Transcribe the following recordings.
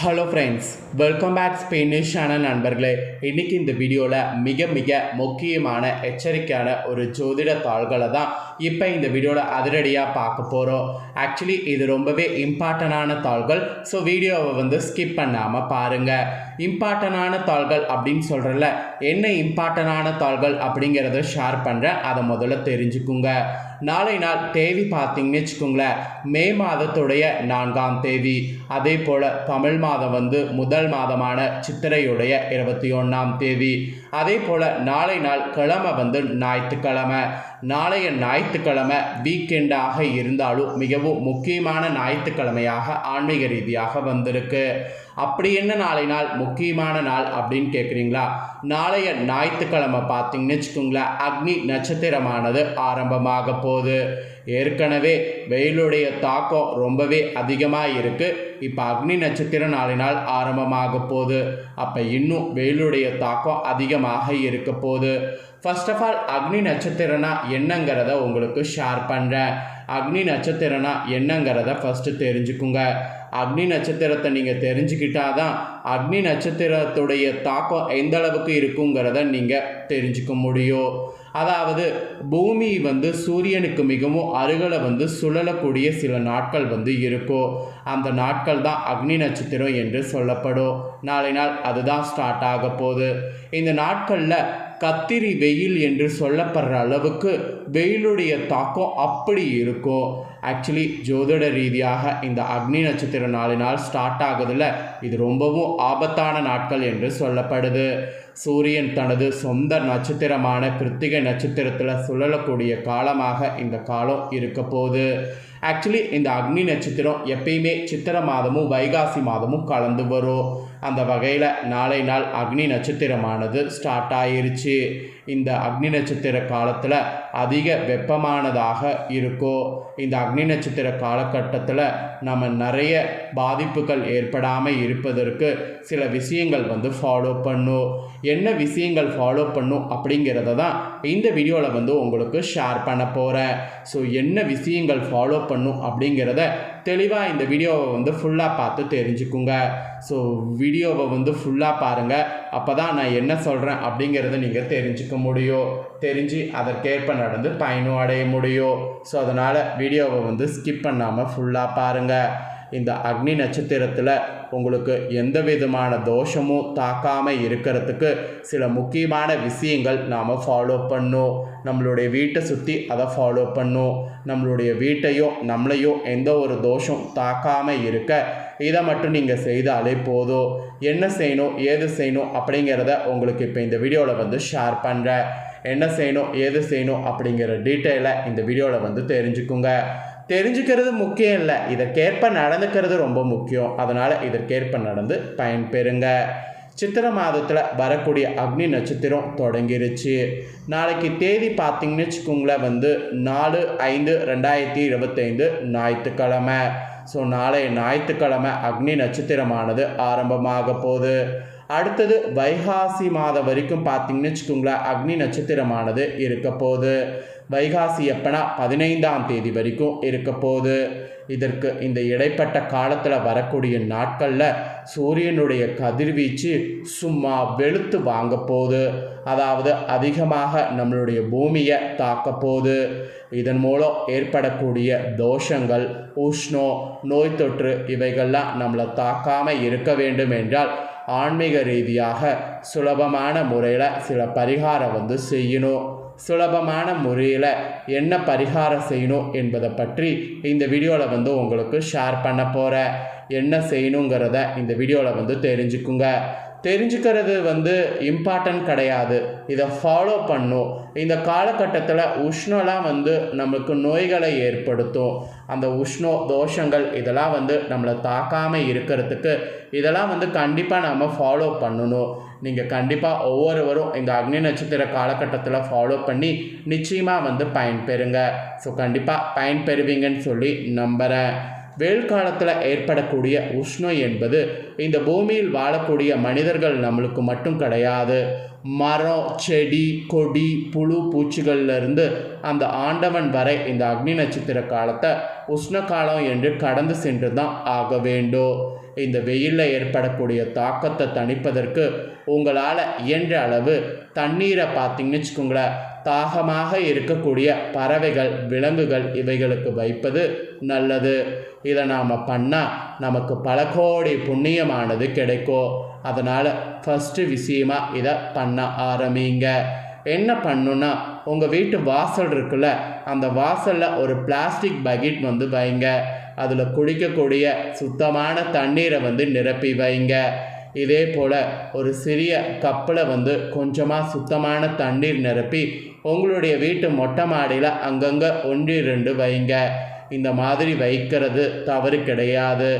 Hello friends welcome back ஸ்பெயினிஷான நண்பர்களே. இன்றைக்கி இந்த வீடியோவில் மிக மிக முக்கியமான எச்சரிக்கையான ஒரு ஜோதிட தாள்களை தான் இப்போ இந்த வீடியோவில் அதிரடியாக பார்க்க போகிறோம் ஆக்சுவலி இது ரொம்பவே இம்பார்ட்டண்டான தாள்கள். ஸோ வீடியோவை வந்து ஸ்கிப் பண்ணாமல் பாருங்கள் இம்பார்ட்டண்டான தாள்கள் அப்படின்னு சொல்கிறல என்ன இம்பார்ட்டண்டான தாள்கள் அப்படிங்கிறத ஷேர் பண்ணுறேன் அதை முதல்ல தெரிஞ்சுக்குங்க. நாளை நாள் தேதி பார்த்தீங்கன்னு வச்சுக்கோங்களேன் மே மாதத்துடைய நான்காம் தேதி. அதே போல் தமிழ் மாதம் வந்து முதல் மாதமான சித்திரையுடைய இருபத்தி ஒன்றாம் தேதி. அதே போல் நாளை நாள் கிழமை வந்து ஞாயிற்றுக்கிழமை. நாளைய ஞாயிற்றுக்கிழமை வீக்கெண்டாக இருந்தாலும் மிகவும் முக்கியமான ஞாயிற்றுக்கிழமையாக ஆன்மீக ரீதியாக வந்திருக்கு. அப்படி என்ன நாளை நாள்? முக்கியமான நாள் அப்படின்னு கேட்குறீங்களா நாளைய ஞாயிற்றுக்கிழமை பார்த்தீங்கன்னு வச்சுக்கோங்களேன் அக்னி நட்சத்திரமானது ஆரம்பமாக போகுது. ஏற்கனவே வெயிலுடைய தாக்கம் ரொம்பவே அதிகமாக இருக்குது இப்போ அக்னி நட்சத்திரம் நாளை நாள் ஆரம்பமாக போகுது. அப்போ இன்னும் வெயிலுடைய தாக்கம் அதிகமாக இருக்க போகுது. ஃபர்ஸ்ட் ஆஃப் ஆல் அக்னி நட்சத்திரனா என்னங்கிறத உங்களுக்கு ஷேர் பண்ணுறேன் அக்னி நட்சத்திரனா என்னங்கிறத ஃபஸ்ட்டு தெரிஞ்சுக்குங்க. அக்னி நட்சத்திரத்தை நீங்கள் தெரிஞ்சுக்கிட்டாதான் அக்னி நட்சத்திரத்துடைய தாக்கம் எந்த அளவுக்கு இருக்குங்கிறத நீங்கள் தெரிஞ்சுக்க முடியும். அதாவது பூமி வந்து சூரியனுக்கு மிகவும் அருகில் வந்து சுழலக்கூடிய சில நாட்கள் வந்து இருக்கும். அந்த நாட்கள் தான் அக்னி நட்சத்திரம் என்று சொல்லப்படும். நாளை நாள் அதுதான் ஸ்டார்ட் ஆக போகுது. இந்த நாட்களில் கத்திரி வெயில் என்று சொல்லப்படுற அளவுக்கு வெயிலுடைய தாக்கம் அப்படி இருக்கும். ஆக்சுவலி ஜோதிட ரீதியாக இந்த அக்னி நட்சத்திர நாளினால் ஸ்டார்ட் ஆகுதில் இது ரொம்பவும் ஆபத்தான நாட்கள் என்று சொல்லப்படுது. சூரியன் தனது சொந்த நட்சத்திரமான கிருத்திகை நட்சத்திரத்தில் சுழலக்கூடிய காலமாக இந்த காலம் இருக்க போகுது. ஆக்சுவலி இந்த அக்னி நட்சத்திரம் எப்பயுமே சித்திர மாதமும் வைகாசி மாதமும் கலந்து வரும். அந்த வகையில் நாளை நாள் அக்னி நட்சத்திரமானது ஸ்டார்ட் ஆயிருச்சு. இந்த அக்னி நட்சத்திர காலத்தில் அதிக வெப்பமானதாக இருக்கும். இந்த அக்னி நட்சத்திர காலகட்டத்தில் நம்ம நிறைய பாதிப்புகள் ஏற்படாமல் இருப்பதற்கு சில விஷயங்கள் வந்து ஃபாலோ பண்ணும். என்ன விஷயங்கள் ஃபாலோ பண்ணும் அப்படிங்கிறத தான் இந்த வீடியோவில் வந்து உங்களுக்கு ஷேர் பண்ண போகிறேன் ஸோ என்ன விஷயங்கள் ஃபாலோ பண்ணும் அப்படிங்கிறத தெளிவாக இந்த வீடியோவை வந்து ஃபுல்லாக பார்த்து தெரிஞ்சுக்குங்க. ஸோ வீடியோவை வந்து ஃபுல்லாக பாருங்கள் அப்போ தான் நான் என்ன சொல்கிறேன் அப்படிங்கிறத நீங்கள் தெரிஞ்சுக்க முடியும். தெரிஞ்சு அதற்கேற்ப நடந்து பயனும் அடைய முடியும். ஸோ அதனால் வீடியோவை வந்து ஸ்கிப் பண்ணாமல் ஃபுல்லாக பாருங்கள் இந்த அக்னி நட்சத்திரத்தில் உங்களுக்கு எந்த விதமான தோஷமும் தாக்காமல் இருக்கிறதுக்கு சில முக்கியமான விஷயங்கள் நாம் ஃபாலோ பண்ணும். நம்மளுடைய வீட்டை சுற்றி அதை ஃபாலோ பண்ணும். நம்மளுடைய வீட்டையும் நம்மளையும் எந்த ஒரு தோஷம் தாக்காமல் இருக்க இதை மட்டும் நீங்கள் செய்தாலே போதும். என்ன செய்யணும் ஏது செய்யணும் அப்படிங்கிறத உங்களுக்கு இப்போ இந்த வீடியோவில் வந்து ஷேர் பண்ணுறேன் என்ன செய்யணும் ஏது செய்யணும் அப்படிங்கிற டீட்டெயிலை இந்த வீடியோவில் வந்து தெரிஞ்சுக்குங்க. தெரிஞ்சுக்கிறது முக்கியம் இல்லை. இதற்கேற்ப நடந்துக்கிறது ரொம்ப முக்கியம். அதனால் இதற்கேற்ப நடந்து பயன்பெறுங்க. சித்திர மாதத்தில் வரக்கூடிய அக்னி நட்சத்திரம் தொடங்கிருச்சு. நாளைக்கு தேதி பார்த்தீங்கன்னு வச்சுக்கோங்களேன் வந்து நாலு ஐந்து ரெண்டாயிரத்தி இருபத்தைந்து ஞாயிற்றுக்கிழமை. ஸோ நாளை ஞாயிற்றுக்கிழமை அக்னி நட்சத்திரமானது ஆரம்பமாக போகுது. அடுத்தது வைகாசி மாதம் வரைக்கும் பார்த்தீங்கன்னு வச்சுக்கோங்களேன் அக்னி நட்சத்திரமானது இருக்க போகுது. வைகாசி எப்பனா பதினைந்தாம் தேதி வரைக்கும் இருக்க போகுது. இதற்கு இந்த இடைப்பட்ட காலத்தில் வரக்கூடிய நாட்களில் சூரியனுடைய கதிர்வீச்சு சும்மா வெளுத்து வாங்க போகுது. அதாவது அதிகமாக நம்மளுடைய பூமியை தாக்க போகுது. இதன் மூலம் ஏற்படக்கூடிய தோஷங்கள் உஷ்ணம் நோய் தொற்று இவைகள்லாம் நம்மளை தாக்காமல் இருக்க வேண்டும் என்றால் ஆன்மீக ரீதியாக சுலபமான முறையில் சில பரிகாரம் வந்து செய்யணும். சுலபமான முறையில் என்ன பரிகாரம் செய்யணும் என்பதை பற்றி இந்த வீடியோவில் வந்து உங்களுக்கு ஷேர் பண்ண போகிறேன் என்ன செய்யணுங்கிறத இந்த வீடியோவில் வந்து தெரிஞ்சுக்குங்க. தெரிஞ்சுக்கிறது வந்து இம்பார்ட்டன்ட் கிடையாது. இதை ஃபாலோ பண்ணும். இந்த காலகட்டத்தில் உஷ்ணம்லாம் வந்து நம்மளுக்கு நோய்களை ஏற்படுத்தும். அந்த உஷ்ணோ தோஷங்கள் இதெல்லாம் வந்து நம்மளை தாக்காமல் இருக்கிறதுக்கு இதெல்லாம் வந்து கண்டிப்பாக நம்ம ஃபாலோ பண்ணணும். நீங்கள் கண்டிப்பாக ஒவ்வொருவரும் இந்த அக்னி நட்சத்திர காலகட்டத்தில் ஃபாலோ பண்ணி நிச்சயமாக வந்து பயன்பெறுங்க. ஸோ கண்டிப்பாக பயன்பெறுவீங்கன்னு சொல்லி நம்புகிறேன் வெயில் காலத்தில் ஏற்படக்கூடிய உஷ்ணம் என்பது இந்த பூமியில் வாழக்கூடிய மனிதர்கள் நம்மளுக்கு மட்டும் கிடையாது. மரம் செடி கொடி புழு பூச்சிகள்லேருந்து அந்த ஆண்டவன் வரை இந்த அக்னி நட்சத்திர காலத்தை உஷ்ண காலம் என்று கடந்து சென்று தான் ஆக வேண்டும். இந்த வெயிலில் ஏற்படக்கூடிய தாக்கத்தை தணிப்பதற்கு உங்களால் இயன்ற அளவு தண்ணீரை பார்த்தீங்கன்னு வச்சுக்கோங்களேன் தாகமாக இருக்கக்கூடிய பறவைகள் விலங்குகள் இவைகளுக்கு வைப்பது நல்லது. இதை நாம் பண்ணால் நமக்கு பல கோடி புண்ணியமானது கிடைக்கும். அதனால் ஃபஸ்ட்டு விஷயமா இதை பண்ண ஆரம்பிங்க. என்ன பண்ணுன்னா உங்கள் வீட்டு வாசல் இருக்குல்ல அந்த வாசலில் ஒரு பிளாஸ்டிக் பக்கெட் வந்து வைங்க. அதில் குடிக்கக்கூடிய சுத்தமான தண்ணீரை வந்து நிரப்பி வைங்க. இதே போல் ஒரு சிறிய கப்பில் வந்து கொஞ்சமாக சுத்தமான தண்ணீர் நிரப்பி உங்களுடைய வீட்டு மொட்டை மாடியில் அங்கங்கே ஒன்று ரெண்டு வைங்க. இந்த மாதிரி வைக்கிறது தவறு கிடையாது.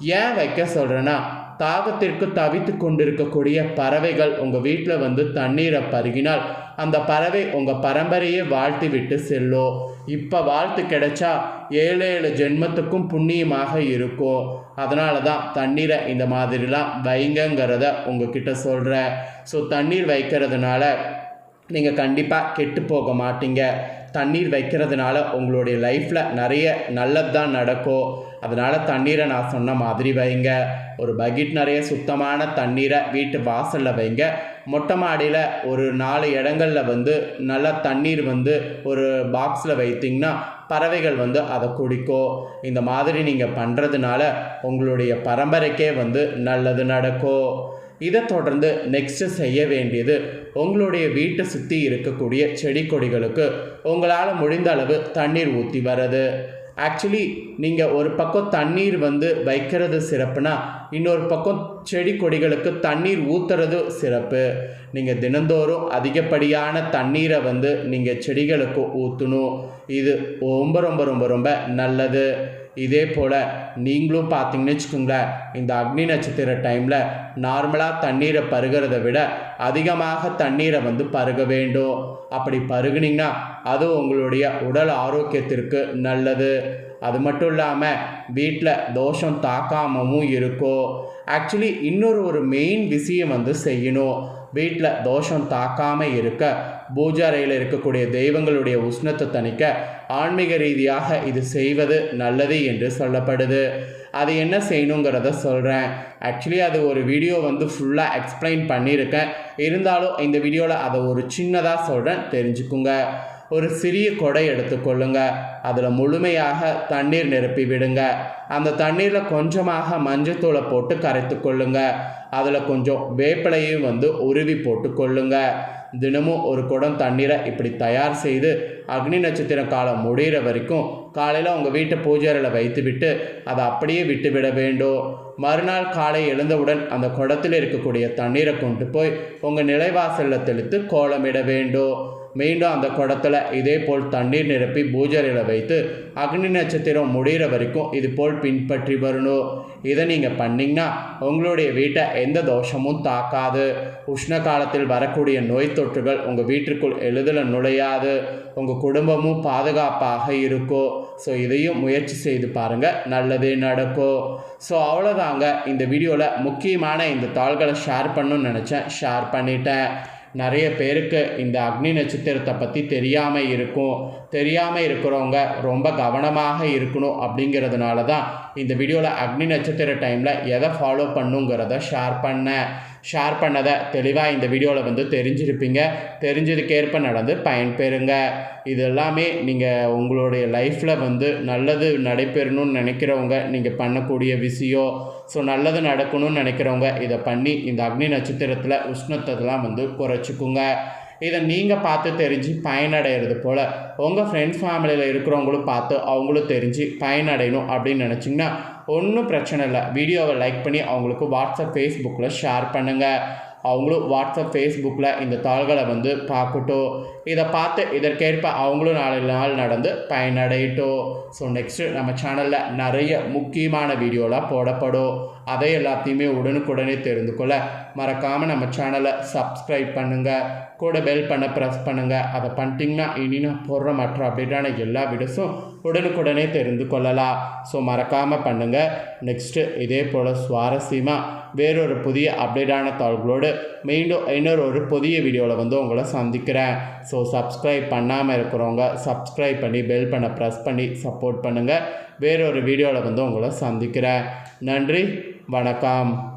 ஏன் வைக்க சொல்கிறேன்னா தாகத்திற்கு தவித்து கொண்டிருக்கக்கூடிய பறவைகள் உங்கள் வீட்டில் வந்து தண்ணீரை பருகினால் அந்த பறவை உங்கள் பரம்பரையே வாழ்த்தி விட்டு செல்லும் இப்போ வாழ்த்து கிடைச்சா ஏழு ஏழு ஜென்மத்துக்கும் புண்ணியமாக இருக்கும் அதனால தான் தண்ணீரை இந்த மாதிரிலாம் வைங்கங்கிறத உங்ககிட்ட சொல்கிறேன் ஸோ தண்ணீர் வைக்கிறதுனால நீங்கள் கண்டிப்பாக கெட்டு போக மாட்டீங்க. தண்ணீர் வைக்கிறதுனால உங்களுடைய லைஃப்பில் நிறைய நல்லது தான் நடக்கும். அதனால் தண்ணீரை நான் சொன்ன மாதிரி வைங்க. ஒரு பக்கெட் நிறைய சுத்தமான தண்ணீரை வீட்டு வாசலில் வைங்க. மொட்டை மாடியில் ஒரு நாலு இடங்களில் வந்து நல்ல தண்ணீர் வந்து ஒரு பாக்ஸில் வைத்திங்கன்னா பறவைகள் வந்து அதை குடிக்கும். இந்த மாதிரி நீங்கள் பண்ணுறதுனால உங்களுடைய பரம்பரைக்கே வந்து நல்லது நடக்கும். இதை தொடர்ந்து நெக்ஸ்ட்டு செய்ய வேண்டியது உங்களுடைய வீட்டை சுற்றி இருக்கக்கூடிய செடி கொடிகளுக்கு உங்களால் முடிந்த அளவு தண்ணீர் ஊற்றி வர்றது. ஆக்சுவலி நீங்கள் ஒரு பக்கம் தண்ணீர் வந்து வைக்கிறது சிறப்புனா இன்னொரு பக்கம் செடி கொடிகளுக்கு தண்ணீர் ஊற்றுறது சிறப்பு. நீங்கள் தினந்தோறும் அதிகப்படியான தண்ணீரை வந்து நீங்கள் செடிகளுக்கு ஊற்றணும் இது ரொம்ப ரொம்ப ரொம்ப ரொம்ப நல்லது. இதே போல் நீங்களும் பார்த்தீங்கன்னு வச்சுக்கோங்களேன் இந்த அக்னி நட்சத்திர டைமில் நார்மலாக தண்ணீரை பருகிறத விட அதிகமாக தண்ணீரை வந்து பருக வேண்டும். அப்படி பருகுனீங்கன்னா அது உங்களுடைய உடல் ஆரோக்கியத்திற்கு நல்லது. அது மட்டும் இல்லாமல் வீட்டில் தோஷம் தாக்காமவும் இருக்கும் ஆக்சுவலி இன்னொரு ஒரு மெயின் விஷயம் வந்து செய்யணும். வீட்டில் தோஷம் தாக்காமல் இருக்க பூஜாரையில் இருக்கக்கூடிய தெய்வங்களுடைய உஷ்ணத்தை தணிக்க ஆன்மீக ரீதியாக இது செய்வது நல்லது என்று சொல்லப்படுது. அது என்ன செய்யணுங்கிறத சொல்கிறேன் ஆக்சுவலி அது ஒரு வீடியோ வந்து ஃபுல்லாக எக்ஸ்பிளைன் பண்ணியிருக்கேன். இருந்தாலும் இந்த வீடியோவில் அதை ஒரு சின்னதாக சொல்கிறேன் தெரிஞ்சுக்குங்க. ஒரு சிறிய கொடை எடுத்துக்கொள்ளுங்க. அதில் முழுமையாக தண்ணீர் நிரப்பி விடுங்க. அந்த தண்ணீரில் கொஞ்சமாக மஞ்சத்தூளை போட்டு கரைத்து கொள்ளுங்க அதில் கொஞ்சம் வேப்பிலையும் வந்து உருவி போட்டு கொள்ளுங்கள் தினமும் ஒரு குடம் தண்ணீரை இப்படி தயார் செய்து அக்னி நட்சத்திர காலம் முடிகிற வரைக்கும் காலையில் உங்கள் வீட்டு பூஜையில் வைத்துவிட்டு அதை அப்படியே விட்டுவிட வேண்டும். மறுநாள் காலை எழுந்தவுடன் அந்த குடத்தில் இருக்கக்கூடிய தண்ணீரை கொண்டு போய் உங்கள் நிலைவாசலில் தெளித்து கோலமிட வேண்டும். மீண்டும் அந்த குடத்தில் இதே போல் தண்ணீர் நிரப்பி பூஜரையில் வைத்து அக்னி நட்சத்திரம் முடிகிற வரைக்கும் இது போல் பின்பற்றி வரணும். இதை நீங்கள் பண்ணிங்கன்னா உங்களுடைய வீட்டை எந்த தோஷமும் தாக்காது. உஷ்ண காலத்தில் வரக்கூடிய நோய் தொற்றுகள் உங்கள் வீட்டிற்குள் எளிதில் நுழையாது. உங்கள் குடும்பமும் பாதுகாப்பாக இருக்கும். ஸோ இதையும் முயற்சி செய்து பாருங்கள் நல்லதே நடக்கும். ஸோ அவ்வளோதாங்க இந்த வீடியோவில் முக்கியமான இந்த தாள்களை ஷேர் பண்ணணும்னு நினச்சேன். ஷேர் பண்ணிட்டேன். நிறைய பேருக்கு இந்த அக்னி நட்சத்திரத்தை பற்றி தெரியாமல் இருக்கும். தெரியாமல் இருக்கிறவங்க ரொம்ப கவனமாக இருக்கணும் அப்படிங்கிறதுனால தான் இந்த வீடியோவில் அக்னி நட்சத்திர டைமில் எதை ஃபாலோ பண்ணுங்கிறத ஷேர் பண்ணேன் ஷேர் பண்ணதை தெளிவாக இந்த வீடியோவில் வந்து தெரிஞ்சிருப்பீங்க. தெரிஞ்சதுக்கேற்ப நடந்து பயன்பெறுங்க. இது எல்லாமே நீங்கள் உங்களுடைய லைஃப்பில் வந்து நல்லது நடைபெறணும்னு நினைக்கிறவங்க நீங்கள் பண்ணக்கூடிய விஷயம் ஸோ நல்லது நடக்கணும்னு நினைக்கிறவங்க இதை பண்ணி இந்த அக்னி நட்சத்திரத்தில் உஷ்ணத்தெல்லாம் வந்து குறைச்சிக்குங்க. இதை நீங்கள் பார்த்து தெரிஞ்சு பயனடைகிறது போல். உங்கள் ஃப்ரெண்ட்ஸ் ஃபேமிலியில் இருக்கிறவங்களும் பார்த்து அவங்களும் தெரிஞ்சு பயனடையணும் அப்படின்னு நினச்சிங்கன்னா ஒன்றும் பிரச்சனை இல்லை. வீடியோவை லைக் பண்ணி அவங்களுக்கு வாட்ஸ்அப் ஃபேஸ்புக்கில் ஷேர் பண்ணுங்கள் அவங்களும் வாட்ஸ்அப் ஃபேஸ்புக்கில் இந்த தாள்களை வந்து பார்க்கட்டும். இதை பார்த்து இதற்கேற்ப அவங்களும் நாலு நாள் நடந்து பயனடையட்டும். ஸோ நெக்ஸ்ட்டு நம்ம சேனலில் நிறைய முக்கியமான வீடியோலாம் போடப்படும். அதை எல்லாத்தையுமே உடனுக்குடனே தெரிந்து கொள்ள மறக்காமல் நம்ம சேனலை சப்ஸ்கிரைப் பண்ணுங்கள் கூட பெல் பண்ண ப்ரெஸ் பண்ணுங்கள் அதை பண்ணிட்டிங்கன்னா இனி நான் போடுற மற்ற அப்டேட்டான எல்லா வீடியோஸும் உடனுக்குடனே தெரிந்து கொள்ளலாம். ஸோ மறக்காமல் பண்ணுங்கள் நெக்ஸ்ட்டு இதே போல் சுவாரஸ்யமாக வேறொரு புதிய அப்டேட்டான தாள்களோடு மீண்டும் இன்னொரு ஒரு புதிய வீடியோவில் வந்து உங்களை சந்திக்கிறேன். ஸோ சப்ஸ்கிரைப் பண்ணாமல் இருக்கிறவங்க சப்ஸ்கிரைப் பண்ணி பெல் பண்ண ப்ரெஸ் பண்ணி சப்போர்ட் பண்ணுங்கள் வேறொரு வீடியோவில் வந்து உங்களை சந்திக்கிறேன். நன்றி. வணக்கம்.